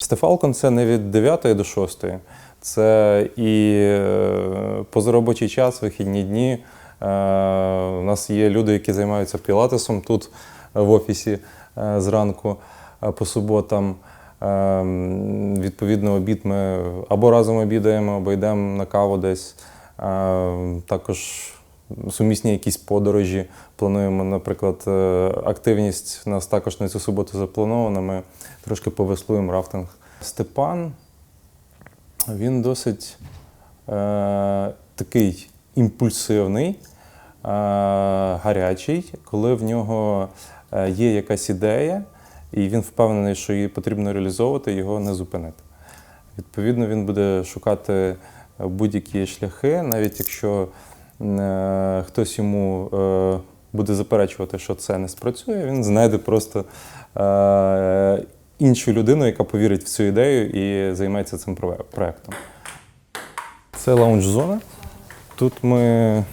Стефалкон це не від 9 до 6. Це і е, позаробочий час, вихідні дні. Е, У нас є люди, які займаються пілатесом тут е, в офісі зранку по суботам. Відповідно, обід ми або разом обідаємо, або йдемо на каву десь. Також сумісні якісь подорожі. Плануємо, наприклад, е, активність у нас також на цю суботу запланована. Ми трошки повеслуємо рафтинг. Степан він досить е, такий імпульсивний, е, гарячий, коли в нього е, є якась ідея, і він впевнений, що її потрібно реалізовувати, його не зупинити. Відповідно, він буде шукати будь-які шляхи, навіть якщо е, хтось йому е, буде заперечувати, що це не спрацює, він знайде просто е, іншу людину, яка повірить в цю ідею і займається цим проектом. Це лаунж-зона. Тут ми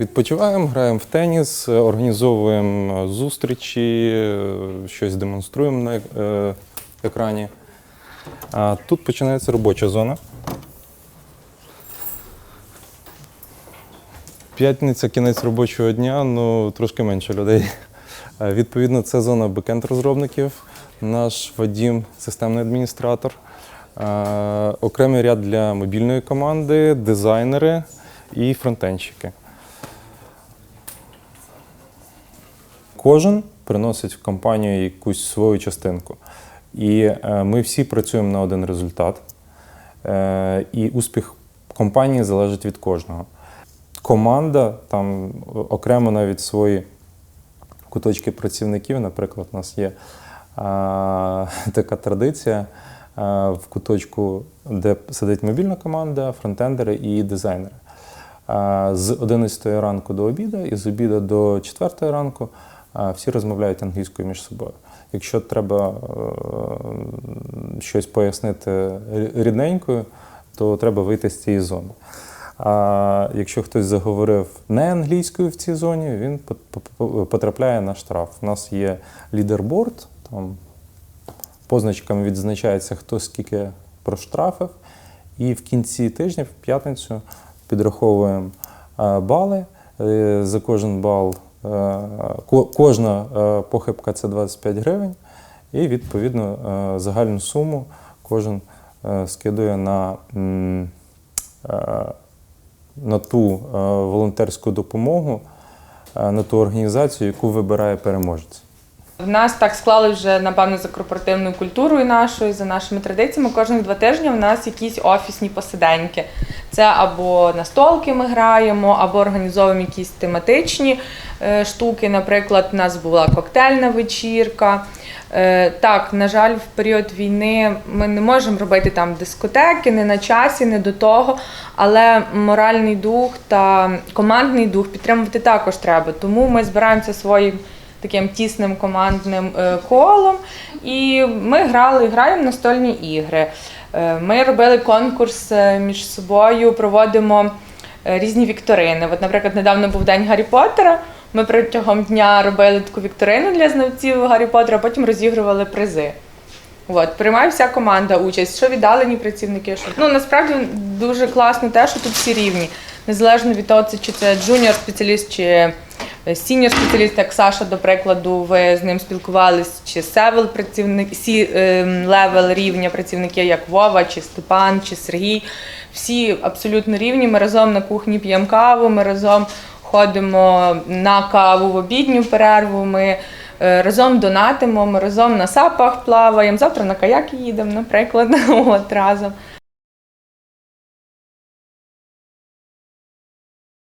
відпочиваємо, граємо в теніс, е, організовуємо зустрічі, е, щось демонструємо на е, екрані. А тут починається робоча зона. П'ятниця, кінець робочого дня, ну трошки менше людей. Е, Відповідно, це зона бекенд розробників, наш Вадім, системний адміністратор, е, окремий ряд для мобільної команди, дизайнери і фронтенщики. Кожен приносить в компанію якусь свою частинку. І е, ми всі працюємо на один результат. І успіх компанії залежить від кожного. Команда там окремо навіть свої куточки працівників. Наприклад, у нас є а, така традиція а, в куточку, де сидить мобільна команда, фронтендери і дизайнери. А, З 11 ранку до обіду і з обіду до 4 ранку а, всі розмовляють англійською між собою. Якщо треба е, щось пояснити рідненькою, то треба вийти з цієї зони. А якщо хтось заговорив не англійською в цій зоні, він по- по- потрапляє на штраф. У нас є лідерборд, там позначками відзначається, хто скільки проштрафив. І в кінці тижня, в п'ятницю, підраховуємо е, бали. Е, За кожен бал е, кожна похибка це 25 гривень. І відповідно загальну суму кожен скидує на, на ту е, волонтерську допомогу, е, на ту організацію, яку вибирає переможець. В нас так склали вже напевно за корпоративною культурою нашою, за нашими традиціями. Кожних два тижні в нас якісь офісні посиденьки. Це або на столки ми граємо, або організовуємо якісь тематичні е, штуки. Наприклад, у нас була коктейльна вечірка. Е, Так, на жаль, в період війни ми не можемо робити там дискотеки, не на часі, не до того. Але моральний дух та командний дух підтримувати також треба. Тому ми збираємося своїм таким тісним командним е, колом. І ми грали, граємо настольні ігри. Е, Ми робили конкурс е, між собою, проводимо різні вікторини. От, наприклад, недавно був День Гаррі Поттера. Ми протягом дня робили таку вікторину для знавців Гаррі Поттера, а потім розігрували призи. От, приймає вся команда участь, що віддалені працівники. Що... Ну насправді дуже класно те, що тут всі рівні. Незалежно від того, чи це джуніор спеціаліст, чи сіньор спеціаліст, як Саша, до прикладу, ви з ним спілкувались, чи севел працівник, сі ем, левел рівня працівники, як Вова, чи Степан, чи Сергій. Всі абсолютно рівні. Ми разом на кухні п'ємо каву, ми разом ходимо на каву в обідню перерву. Ми е, разом донатимо, ми разом на сапах плаваємо. Завтра на каяки їдемо, наприклад, от разом.